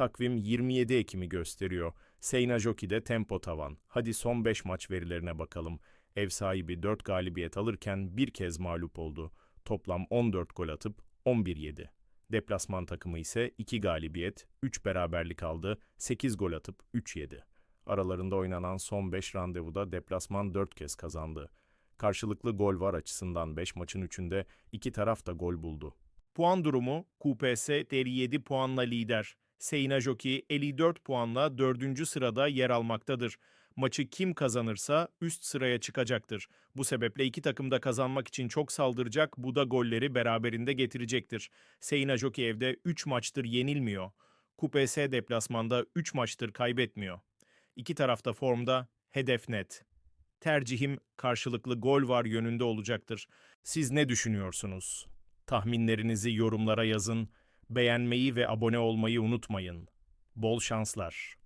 Takvim 27 Ekim'i gösteriyor. Seyna Jockey'de tempo tavan. Hadi son 5 maç verilerine bakalım. Ev sahibi 4 galibiyet alırken bir kez mağlup oldu. Toplam 14 gol atıp 11 yedi. Deplasman takımı ise 2 galibiyet, 3 beraberlik aldı, 8 gol atıp 3 yedi. Aralarında oynanan son 5 randevuda deplasman 4 kez kazandı. Karşılıklı gol var açısından 5 maçın 3'ünde iki taraf da gol buldu. Puan durumu QPS 57 puanla lider. Seyna Jockey 54 puanla 4. sırada yer almaktadır. Maçı kim kazanırsa üst sıraya çıkacaktır. Bu sebeple iki takım da kazanmak için çok saldıracak, bu da golleri beraberinde getirecektir. Seyna Jockey evde 3 maçtır yenilmiyor. QPS deplasmanda 3 maçtır kaybetmiyor. İki tarafta formda, hedef net. Tercihim karşılıklı gol var yönünde olacaktır. Siz ne düşünüyorsunuz? Tahminlerinizi yorumlara yazın. Beğenmeyi ve abone olmayı unutmayın. Bol şanslar.